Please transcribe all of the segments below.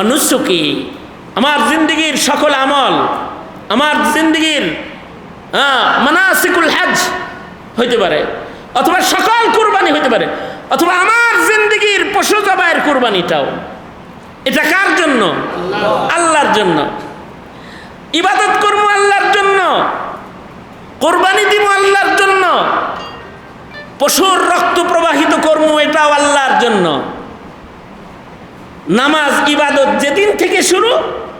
অনুসুকি আমার জিন্দগির সকল আমল, আমার জিন্দগির মানাসিকুল হজ হইতে পারে, অথবা সকল কুরবানি হইতে পারে, অথবা আমার জিন্দগির পশু জবাইয়ের কুরবানিটাও। এটা কার জন্য? আল্লাহর জন্য। ইবাদত করব আল্লাহর জন্য। কোরবানি দিব আল্লাহর জন্য। পশুর রক্ত প্রবাহিত কর্ম এটাও আল্লাহর জন্য। নামাজ, ইবাদত যেদিন থেকে শুরু,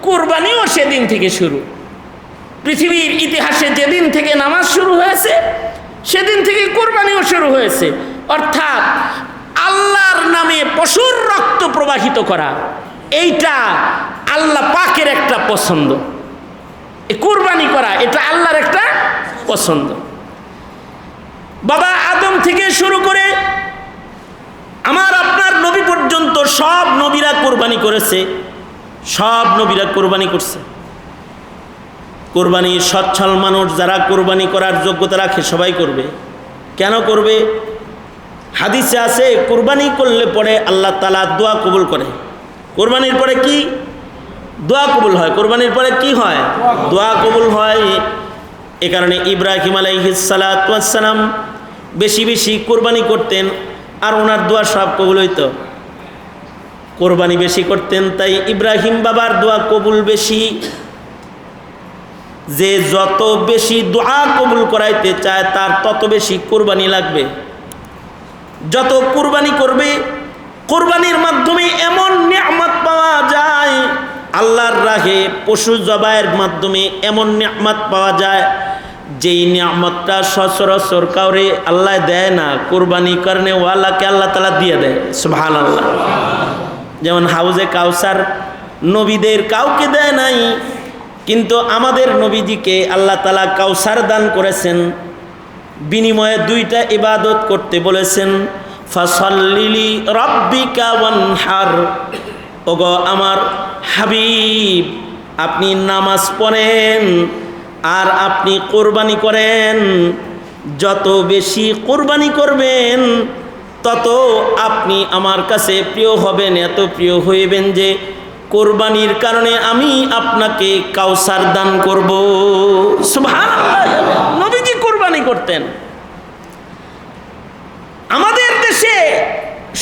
কোরবানিও সেদিন থেকে শুরু। পৃথিবীর ইতিহাসে যেদিন থেকে নামাজ শুরু হয়েছে, সেদিন থেকে কোরবানিও শুরু হয়েছে। অর্থাৎ আল্লাহর নামে পশুর রক্ত প্রবাহিত করা, এইটা আল্লাহ পাকের একটা পছন্দ। কোরবানি করা, এটা আল্লাহর একটা পছন্দ। বাবা আদম থেকে শুরু করে আমার আপনার নবী পর্যন্ত সব নবীরা কোরবানি করেছে। সব নবীরা কোরবানি করছে। কোরবানি সচ্ছল মানুষ যারা কোরবানি করার যোগ্যতা রাখে সবাই করবে। কেন করবে? হাদিসে আছে, কোরবানি করলে পরে আল্লাহ তালা দোয়া কবুল করে। কোরবানির পরে কি? দোয়া কবুল হয়। কোরবানির পরে কি হয়? দোয়া কবুল হয়। এ কারণে ইব্রাহিম আলাইহিসালাম বেশি বেশি কোরবানি করতেন আর ওনার দোয়া সব কবুল হইতো। কোরবানি বেশি করতেন, তাই ইব্রাহিম বাবার দোয়া কবুল বেশি। যে যত বেশি দোয়া কবুল করাইতে চায়, তার তত বেশি কোরবানি লাগবে। যত কোরবানি করবে, কোরবানির মাধ্যমে এমন নিয়ামত পাওয়া যায়, আল্লাহর রাহে পশু জবাইয়ের মাধ্যমে এমন নিয়ামত পাওয়া যায়, যেই নিয়ামতটা সচরাচর কাউরে আল্লাহ দেয় না, কোরবানি কারণে ওয়ালাকে আল্লাহ তালা দিয়ে দেয়। সুভান আল্লাহ যেমন হাউজে কাউসার নবীদের কাউকে দেয় নাই, কিন্তু আমাদের নবীজিকে আল্লাহ তালা কাউসার দান করেছেন। বিনিময়ে দুইটা ইবাদত করতে বলেছেন, ফসল্লিলি রব্বিকা ওয়ানহার। ওগো আমার হাবিব, আপনি নামাজ পড়েন আর আপনি কোরবানি করেন। যত বেশি কোরবানি করবেন তত আপনি আমার কাছে প্রিয় হবেন, এত প্রিয় হইবেন যে কোরবানির কারণে আমি আপনাকে কাউসার দান করব। নবীজি কোরবানি করতেন। আমাদের দেশে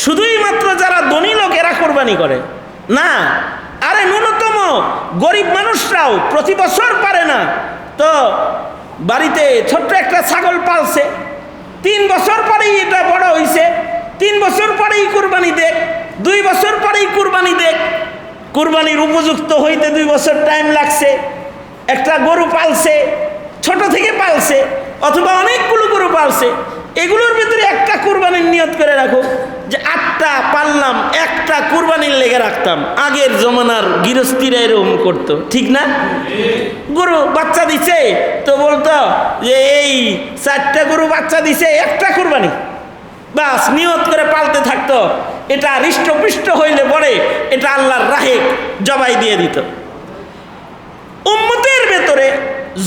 শুধুই মাত্র যারা ধনী লোক, এরা কোরবানি করে। না, আরে ন্যূনতম গরিব মানুষরাও প্রতি বছর পারে না। তো বাড়িতে ছোট্ট একটা ছাগল পালছে, তিন বছর পরেই এটা বড় হইছে। তিন বছর পরেই কুরবানি দেখ, দুই বছর পরেই কুরবানি দেখ। কুরবানির উপযুক্ত হইতে দুই বছর টাইম লাগছে। একটা গরু পালছে, ছোট থেকে পালছে, অথবা অনেকগুলো গরু পালছে। এগুলোর ভিতরে একটা কুরবানির নিয়ত করে রাখো, যে আটটা পারলাম একটা কুরবানির লেগে রাখতাম। আগের জমানার গৃহস্থীরা এরকম করতো, ঠিক না? গরু বাচ্চা দিছে, তো বলতো যে এই চারটা গরু বাচ্চা দিছে, একটা কুরবানি। বাস নিয়ত করে পালতে থাকতো। এটা হৃষ্টপুষ্ট হইলে পরে এটা আল্লাহর রাহে জবাই দিয়ে দিত। উম্মতের ভেতরে,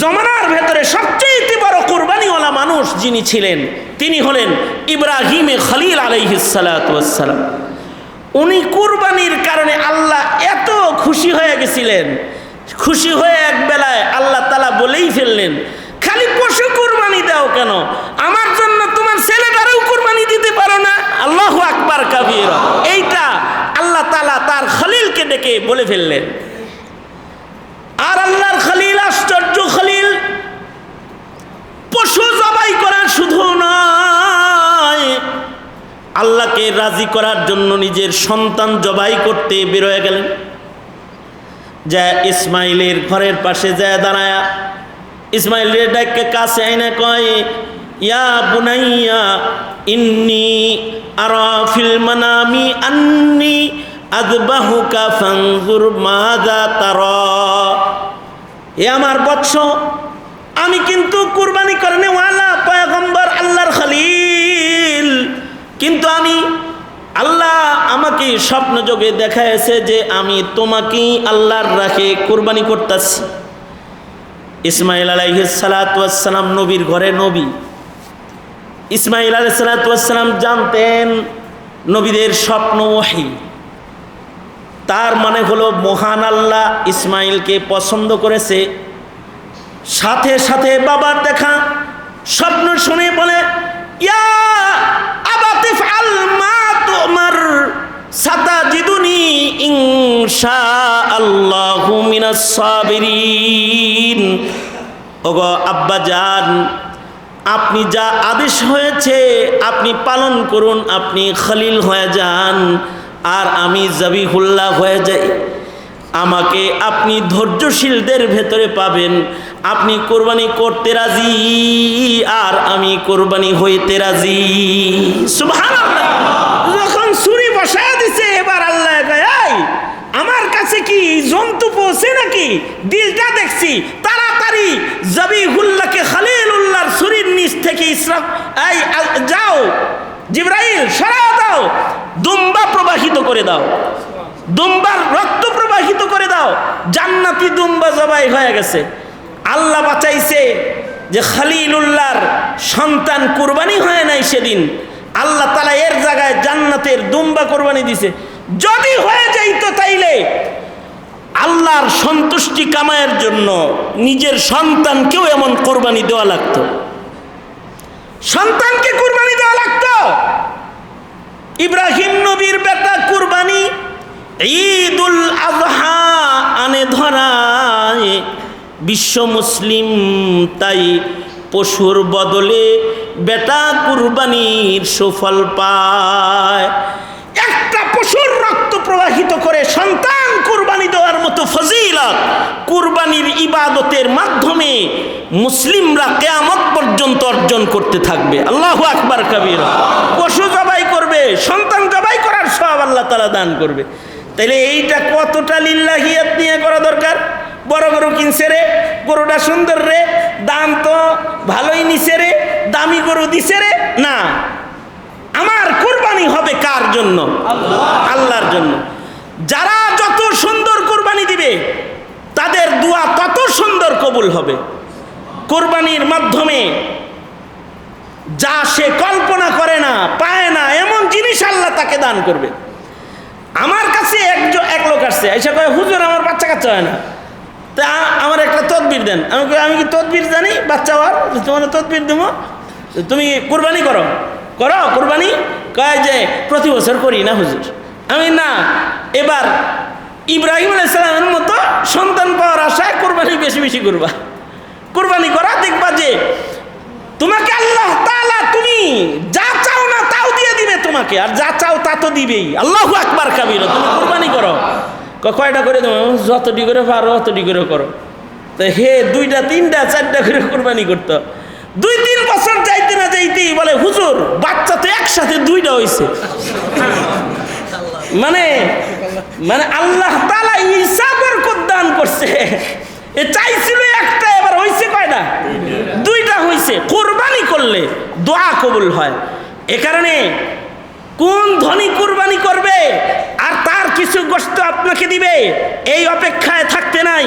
জমানার ভেতরে সবচেয়ে বড় কোরবানিওয়ালা মানুষ যিনি ছিলেন, তিনি হলেন ইব্রাহিমে খলিল আলাইহিসালাম উনি কুরবানির কারণে আল্লাহ এত খুশি হয়ে গেছিলেন। খুশি হয়ে এক বেলায় আল্লাহ তালা বলেই ফেললেন খালি পশু কুরবানি দাও কেন? আমার জন্য তোমার ছেলেটারও কুরবানি দিতে পারো না। আল্লাহ আকবার কাবির। এইটা আল্লাহ তালা তার খলিলকে ডেকে বলে ফেললেন। আর আল্লাহর খলিল আশ্চর্য খলিল। পশু জবাই করা শুধু নয় আল্লাহকে রাজি করার জন্য নিজের সন্তান জবাই করতে বেরোয় গেলেন। যা ইসমাইলের ঘরের পাশে যায় দাঁড়ায়া ইসমাইলের ডাককে কাছে আইনে কয়, ইয়া বুনাইয়া, ইন্নি আরা ফিল মানামি আন্নি আদবাহুকা ফানজুর মাদা তারা। এ আমার বৎস, আমি কিন্তু কুরবানি করনে, ওয়ালা পয়গম্বর আল্লাহর খলিল। কিন্তু আমি, আল্লাহ আমাকে স্বপ্ন যোগে দেখাইছে যে আমি তোমাকেই আল্লাহর রাখে কুরবানি করতেছি। ইসমাইল আলাইহিসালাতাম নবীর ঘরে নবী। ইসমাইল আলাইসালাতাম জানতেন নবীদের স্বপ্ন ওয়াহি। তার মানে হলো মহান আল্লাহ ইসমাইলকে পছন্দ করেছে। সাথে সাথে বাবার দেখা স্বপ্ন শুনে বলে সাতাজিদুনি ইনশা আল্লাহু মিনাস ওগো আব্বা যান আপনি যা আদেশ হয়েছে আপনি পালন করুন, আপনি খলিল হয়ে যান, আর আমি জাবিহুল্লাহ হয়ে যাই। আমাকে আপনি ধৈর্যশীলদের ভেতরে পাবেন, আপনি কোরবানি করতে রাজি, আর আমি কোরবানি হইতে রাজি। যখন ছুরি বসায় দিছে, এবার আল্লাহ আমার কাছে কি জন্তু পৌঁছে নাকি? দিলটা দেখছি তাড়াতাড়ি জবিহুল্লাহকে ছুরির নিচ থেকে ইসরাফ, এই যাও, জিব্রাইল দাও, দুম্বা প্রবাহিত করে দাও, দুম্বার রক্ত প্রবাহিত করে দাও, জান্নাতি দুম্বা জবাই হয়ে গেছে। আল্লাহ বাঁচাইছে যে খালিলুল্লাহর সন্তান কুরবানি হয় নাই সেদিন। আল্লাহ তালা এর জায়গায় জান্নাতের দুম্বা কোরবানি দিছে। যদি হয়ে যাইতো তাইলে আল্লাহর সন্তুষ্টি কামায়ের জন্য নিজের সন্তানকেও এমন কোরবানি দেওয়া লাগতো। সন্তানকে কুরবানি দেওয়া লাগতো। ইব্রাহিম নবীর বেটা কুরবানি ঈদুল আজহা আনে ধরায়। বিশ্ব মুসলিম তাই পশুর বদলে বেটা কুরবানির সুফল পায়। একটা পশুর রক্ত প্রবাহিত করে সন্তান ফজিলত কুরবানির ইবাদতের মাধ্যমে মুসলিমরা কেয়ামত পর্যন্ত অর্জন করতে থাকবে। আল্লাহ আকবার কবির। পশু জবাই করবে, সন্তান জবাই করার সব আল্লাহ তালা দান করবে। এইটা কতটা লিল্লাহিয়াত নিয়ে করা দরকার? বড় গরু কিনছে রে, গরুটা সুন্দর রে, দাম তো ভালোই নিছে রে, দামি গরু দিছে রে, না। আমার কুরবানি হবে কার জন্য? আল্লাহর জন্য। যারা যত সুন্দর কুরবানি দিবে, তাদের দোয়া তত সুন্দর কবুল হবে। কোরবানির মাধ্যমে যা সে কল্পনা করে না, পায় না, এমন জিনিস আল্লাহ তাকে দান করবে। আমার কাছে একজন এক লোক আসছে, এসে কয়, হুজুর, আমার বাচ্চা কাচ্চা হয় না। তা আমার একটা তদবির দেন। আমি আমি কি তদবির জানি? বাচ্চা হওয়ার? তোমার তদবির দেবো। তুমি কুরবানি করো। করো, কোরবানি? কয় যে, প্রতি বছর করি না হুজুর। আমি, না, এবার ইব্রাহিম আলাইসালামের মতো সন্তান পাওয়ার আশায় কোরবানি বেশি বেশি করবা। কোরবানি করা দেখবা যে তোমাকে আল্লাহ তাআলা তুমি যা চাও না তাও দিয়ে দিবে তোমাকে, আর যা চাও তা তো দিবেই। আল্লাহ আকবার কাবির, তুমি কোরবানি করো। কয়টা করে দেবো? যতটি করে পারো অতটি করে করো। তো হে, দুইটা, তিনটা, চারটা করে কোরবানি করতো। দুই, তিন বছর যাইতে না যাইতেই বলে, হুজুর, বাচ্চা তো একসাথে দুইটা হয়েছে মানে মানে আল্লাহ তালা ইসাবের দান করছে। এ চাইছিল একটা, এবার হয়েছে কয়টা? দুইটা হয়েছে কোরবানি করলে দোয়া কবুল হয়। এ কারণে কোন ধনী কুরবানি করবে আর তার কিছু গোষ্ঠ আপনাকে দিবে, এই অপেক্ষায় থাকতে নাই।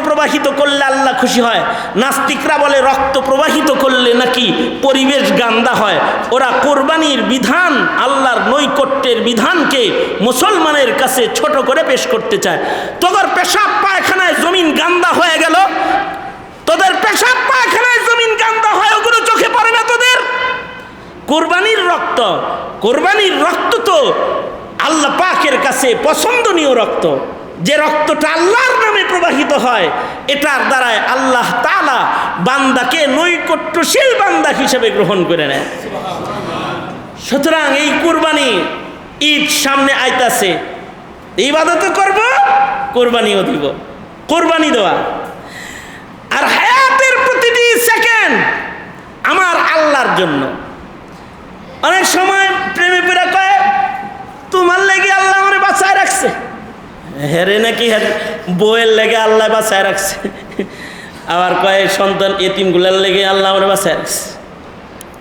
প্রবাহিত করলে আল্লাহ খুশি হয়। নাস্তিকরা বলে রক্ত প্রবাহিত করলে নাকি পরিবেশ গান্দা হয়। ওরা কোরবানির বিধান, আল্লাহর নৈকট্যের বিধানকে মুসলমানের কাছে ছোট করে পেশ করতে চায়। তোদের পেশাব পায়খানায় জমিন গান্দা হয়ে গেল। তোদের পেশাব পায়খানায় জমিন গান্দা হয়, ওগুলো চোখে পড়ে না তোদের? কোরবানির রক্ত কোরবানির রক্ত তো আল্লাহ পাকের কাছে পছন্দনীয় রক্ত। যে রক্তটা আল্লাহর নামে প্রবাহিত হয়, এটার দ্বারায় আল্লাহ তালা বান্দাকে নৈকট্যশীল বান্দা হিসেবে গ্রহণ করে নেয়। সুতরাং এই কুরবানি ঈদ সামনে আইতাছে। ইবাদত করব, কোরবানিও দিব। কোরবানি দেওয়া। আর হায়াতের প্রতিটি সেকেন্ড আমার আল্লাহর জন্য। অনেক সময় প্রেমে পেরা কয়, তোমার লেগে আল্লাহ আমার বাঁচায় রাখছে। হেরে নাকি বইয়ের লেগে আল্লাহ বাঁচায় রাখছে। আবার কয়, সন্তান এতিমগুলার লেগে আল্লাহ আমার বাঁচায় রাখছে।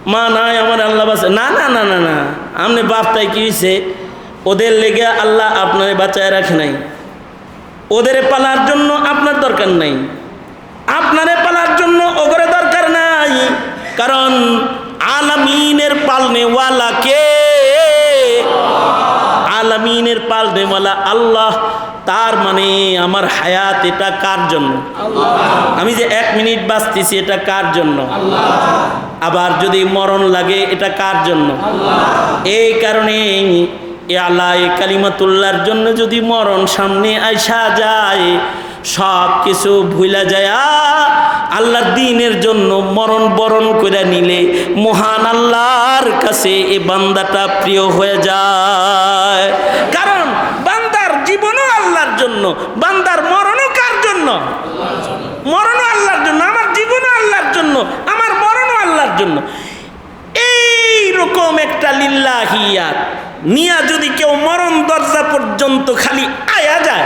মা নাই, আমার আল্লাহ বাঁচায় না না না না না। আপনি বাপ তাই কি হয়েছে ওদের লেগে আল্লাহ আপনারে বাঁচায় রাখে নাই। ওদের পালার জন্য আপনার দরকার নাই। আপনারে পালার জন্য ওগরে দরকার নাই। কারণ আলামিনের পালনেওয়ালা কে? আলামিনের পালনেওয়ালা আল্লাহ। তার মানে আমার হায়াত এটা কার জন্য? আমি যে এক মিনিট বাঁচতেছি এটা কার জন্য? আবার যদি মরণ লাগে এটা কার জন্য? এই কারণে আল্লাহ এ কালিমাতুল্লাহর জন্য যদি মরণ সামনে আইসা যায় সব কিছু ভুলা যায় আল্লাহর দিনের জন্য মরণ বরণ করে নিলে মহান আল্লাহর কাছে এ বান্দাটা প্রিয় হয়ে যায় কারণ বান্দার জীবনও আল্লাহর জন্য, বান্দার মরণও কার জন্য? মরণও আল্লাহর জন্য, আমার জীবনও আল্লাহর জন্য, আমার মরণও আল্লাহর জন্য। এই রকম একটা লিল্লাহিয়াত নিয়া যদি কেউ মরণ দরজা পর্যন্ত খালি আয়া যায়,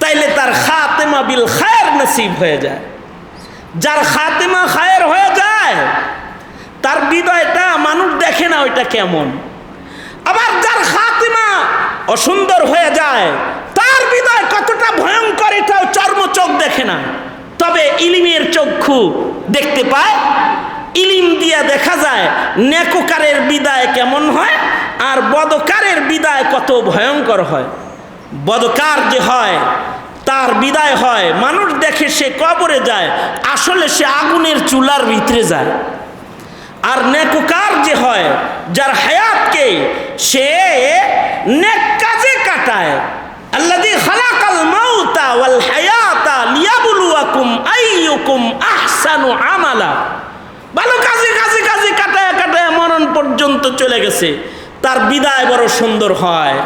তাইলে তার খাতেমা বিল খায়ের নসিব হয়ে যায়। যার খাতেমা খায়ের হয়ে যায়, তার বিদয়টা মানুষ দেখে না ওইটা কেমন। আবার যার খাতেমা অসুন্দর হয়ে যায় কতটা ভয়ঙ্কর এটাও চর্ম চোখ দেখে না। তবে ইলিমের চক্ষু দেখতে পায়। ইলিম দিয়া দেখা যায়, নেকোকারের বিদায় কেমন হয় আর বদকারের বিদায় কত ভয়ঙ্কর হয়। বদকার যে হয়, তার বিদায় হয়, মানুষ দেখে সে কবরে যায়, আসলে সে আগুনের চুলার ভিতরে যায়। আর নেকুকার যে হয়, যার হায়াতকে সে নেক কাজে কাটায়। আল্লাযী খালাকাল মাউতা ওয়াল হায়াতা লিয়াবলুয়াকুম আইয়ুকুম আহসানু আমালা। ভালো কাজে কাজে কাজে কাটায় কাটায় মরণ পর্যন্ত চলে গেছে। তার বিদায় বড় সুন্দর হয়।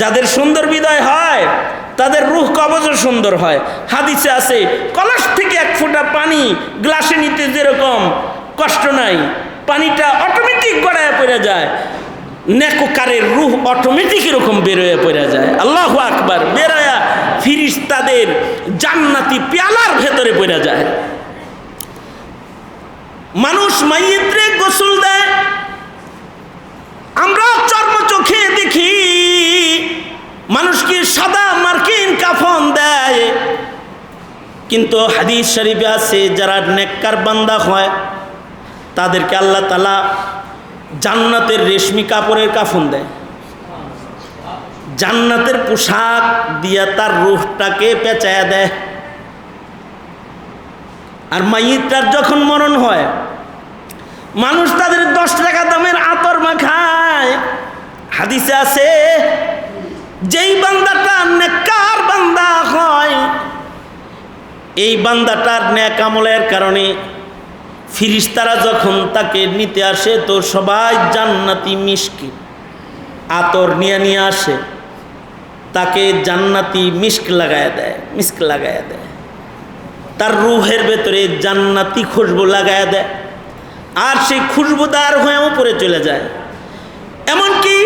যাদের সুন্দর বিদায় হয়, তাদের রুহ কবজও সুন্দর হয়। হাদিসে আছে, কলস থেকে এক ফোঁটা পানি গ্লাসে নিতে যেরকম কষ্ট নাই, পানিটা অটোমেটিক গড়ায় পড়ে যায়। নেকোকারের রুহ অটোমেটিক এরকম বেরোয় পড়ে যায়। আল্লাহ আকবার বেরোয়া ফিরিস তাদের জান্নাতি পেয়ালার ভেতরে পড়ে যায়। মানুষ মাইয়েত্রে গোসল দেয়। আমরা চর্ম চোখে দেখি মানুষকে সাদা মার্কিন কাফন দেয়। কিন্তু হাদিস শরীফে আছে, যারা নেককার বান্দা হয়, তাদেরকে আল্লাহ তালা জান্নাতের রেশমি কাপড়ের কাফন দেয়। জান্নাতের পোশাক দিয়া তার রুহটাকে পেঁচায়া দেয়। আর মাইটার যখন মরণ হয়, মানুষ তাদের দশ টাকা দামের আতর মাখায়। হাদিসে আছে, যেই বান্দাটা নেকার বান্দা হয়, এই বান্দাটার ন্যাক আমলের কারণে ফিরিস্তারা যখন তাকে নিতে আসে, তো সবাই জান্নাতি মিষ্কি আতর নিয়ে নিয়ে আসে। তাকে জান্নাতি মিস্ক লাগায় দেয় মিস্ক লাগায় দেয়। তার রুহের ভেতরে জান্নাতি খুশবু লাগায় দেয়। আর সেই খুশবুদার হয়ে উপরে চলে যায়। এমনকি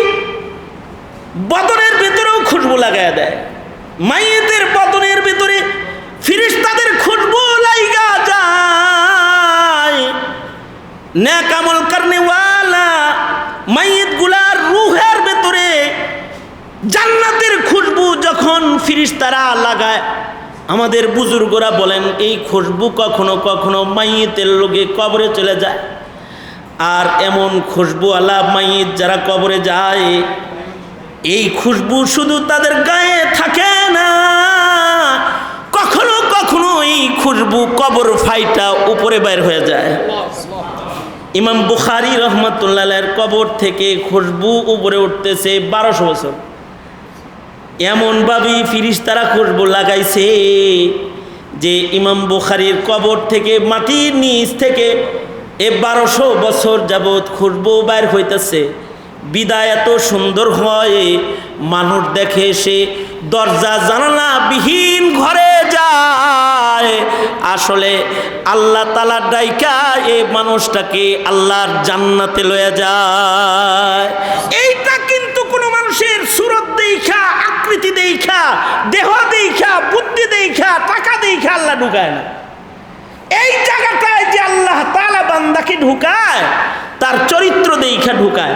বদনের ভেতরেও খুশবু লাগায় দেয়। মাইয়েদের বদনের ভেতরে ফিরিস্তাদের খুশবু লাইগা যায়। ন্যাক আমল করনেওয়ালা মাইয়েতগুলার রুহের ভেতরে জান্নাতের যখন ফিরিস্তারা লাগায়, আমাদের বুজুর্গরা বলেন, এই খুশবু কখনো কখনো মাইয়েতের লোকে কবরে চলে যায়। আর এমন খুশবু আলা মাইয়েত যারা কবরে যায়, এই খুশবু শুধু তাদের গায়ে থাকে না। কখনো কখনো এই খুশবু কবর ফাইটা উপরে বাইর হয়ে যায়। ইমাম বুখারি রহমতুল্লাহের কবর থেকে খুশবু উপরে উঠতেছে বারোশো বছর। এমনভাবেই ফিরিস্তারা খুশবু লাগাইছে যে ইমাম বুখারির কবর থেকে, মাটির নিচ থেকে এ বারোশো বছর যাবৎ খুশবু বাইর হইতেছে। বিদায় এত সুন্দর হয়, মানুষ দেখে সে দরজা জানালা বিহীন ঘরে যায়। আসলে আল্লাহ তালা ডাইকা এ মানুষটাকে আল্লাহর জান্নাতে লয়ে যায়। এইটা মানুষের সুরত দেখা আকৃতি দেখা দেহ দেখা বুদ্ধি দেখা টাকা দেখা আল্লাহ ঢুকায় না। এই জায়গাটায় যে আল্লাহ তালা বান্দাকে ঢুকায়, তার চরিত্র দেখা ঢুকায়।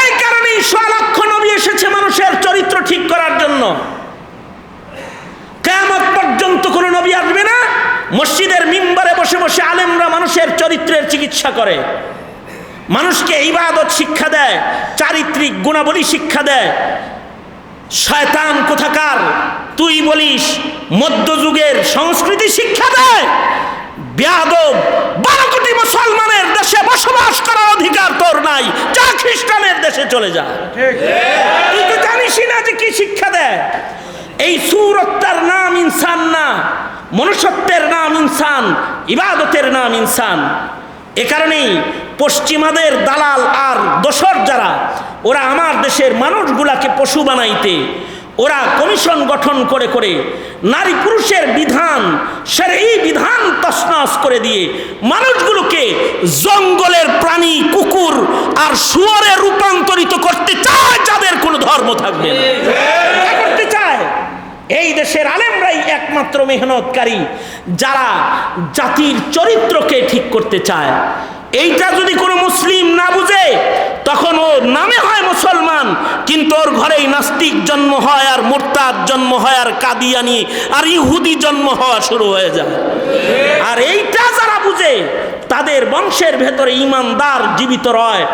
এই কারণেই লক্ষ নবী এসেছে মানুষের চরিত্র ঠিক করার জন্য। কেমত পর্যন্ত কোনো নবী আসবে না। মসজিদের মিম্বারে বসে বসে আলেমরা মানুষের চরিত্রের চিকিৎসা করে। মানুষকে ইবাদত শিক্ষা দেয় চারিত্রিক গুণাবলী শিক্ষা দেয়। শয়তান কোথাকার? তুই বলিস মধ্যযুগের সংস্কৃতি শিক্ষা দেয়। বেয়াদব বারো কোটি মুসলমানের দেশে বসবাস করার অধিকার তোর নাই যা খ্রিস্টানের দেশে চলে যা। তুই তো জানিসই না যে কি শিক্ষা দেয়। এই সুরত্তার নাম ইনসান না মনুষ্যত্বের নাম ইনসান ইবাদতের নাম ইনসান। এ কারণেই পশ্চিমাদের দালাল আর দোসর যারা ওরা আমার দেশের মানুষগুলাকে পশু বানাইতে ওরা কমিশন গঠন করে করে নারী পুরুষের বিধান সের এই বিধান তসনস করে দিয়ে মানুষগুলোকে জঙ্গলের প্রাণী কুকুর আর শুয়ারে রূপান্তরিত করতে চায় যাদের কোনো ধর্ম থাকবে না। করতে চায়? এই দেশের আলেমরাই একমাত্র মেহনতকারী যারা জাতির চরিত্রকে ঠিক করতে চায়। এইটা যদি কোনো মুসলিম না বুঝে, তখন ও নামে হয় মুসলমান, কিন্তু ওর ঘরেই নাস্তিক জন্ম হয় আর মোরতাদ জন্ম হয় আর কাদিয়ানি আর ইহুদি জন্ম হওয়া শুরু হয়ে যায়। আর এইটা যারা বুঝে, তাদের বংশের ভেতরে ইমানদার জীবিত রয়,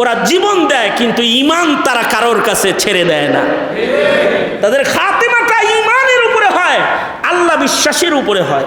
ওরা জীবন দেয়, কিন্তু ইমান তারা কারোর কাছে ছেড়ে দেয় না। তাদের খাতেমাটা ইমানের উপরে হয়, আল্লাহ বিশ্বাসের উপরে হয়।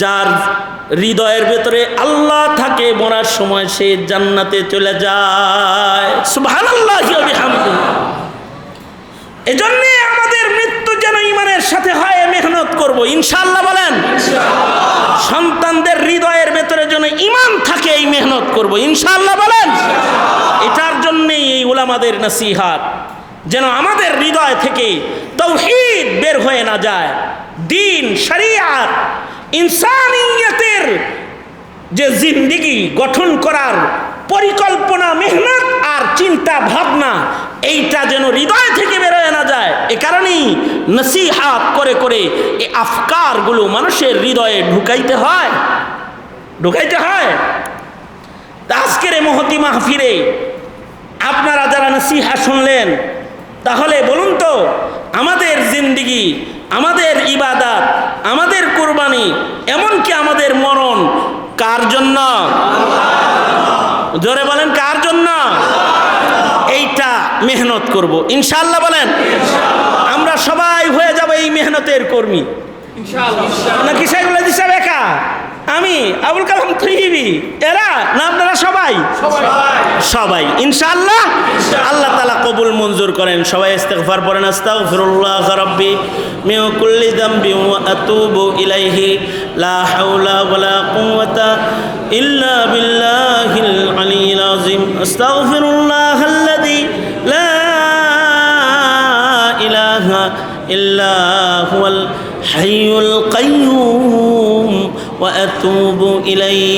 যার হৃদয়ের ভেতরে আল্লাহ থাকে, মরার সময় সে জান্নাতে চলে যায়। এজন্যে আমাদের মৃত্যু যেন ইমানের সাথে হয় মেহনত করব। ইনশাল্লাহ বলেন, সন্তানদের হৃদয়ের ভেতরে যেন ইমান থাকে, এই মেহনত করব। ইনশাল্লাহ বলেন, এটার জন্যেই এই উলামাদের নসিহাত, যেন আমাদের হৃদয় থেকে তৌহিদ বের হয়ে না যায়। দিন, শরিয়াত ইনসানিয়তের যে জিন্দিগি গঠন করার পরিকল্পনা, মেহনত আর চিন্তা ভাবনা, এইটা যেন হৃদয় থেকে বেরোয় না যায়। এ কারণেই নসিহাত করে করে এই আফকারগুলো মানুষের হৃদয়ে ঢুকাইতে হয়। ঢুকাইতে হয়। আজকের এই মহতি মাহফিরে আপনারা যারা নসিহা শুনলেন, তাহলে বলুন তো, আমাদের জিন্দিগি আমাদের ইবাদাত আমাদের কোরবানি এমনকি আমাদের মরণ কার জন্য? জোরে বলেন কার জন্য? এইটা মেহনত করব। ইনশাল্লাহ বলেন আমরা সবাই হয়ে যাব এই মেহনতের কর্মী। নাকি সেগুলো দিচ্ছে বেকা আমি আবুল কালাম থুইবি এরা না আপনারা সবাই? সবাই। ইনশাআল্লাহ? আল্লাহ তালা কবুল মঞ্জুর করেন। সবাই ইস্তেগফার পড়েন। আস্তাগফিরুল্লাহ রাব্বি মিন কুল্লি ওয়া আতুবু ইলাইহি। লা হাওলা ওয়ালা কুওয়াতা ইল্লা বিল্লাহিল আলিয়্যিল আযীম। আস্তাগফিরুল্লাহ আল্লাযী লা ইলাহা ইল্লা হুয়াল হাইয়ুল কাইয়্যুম ওয়া আতুবু ইলাইহি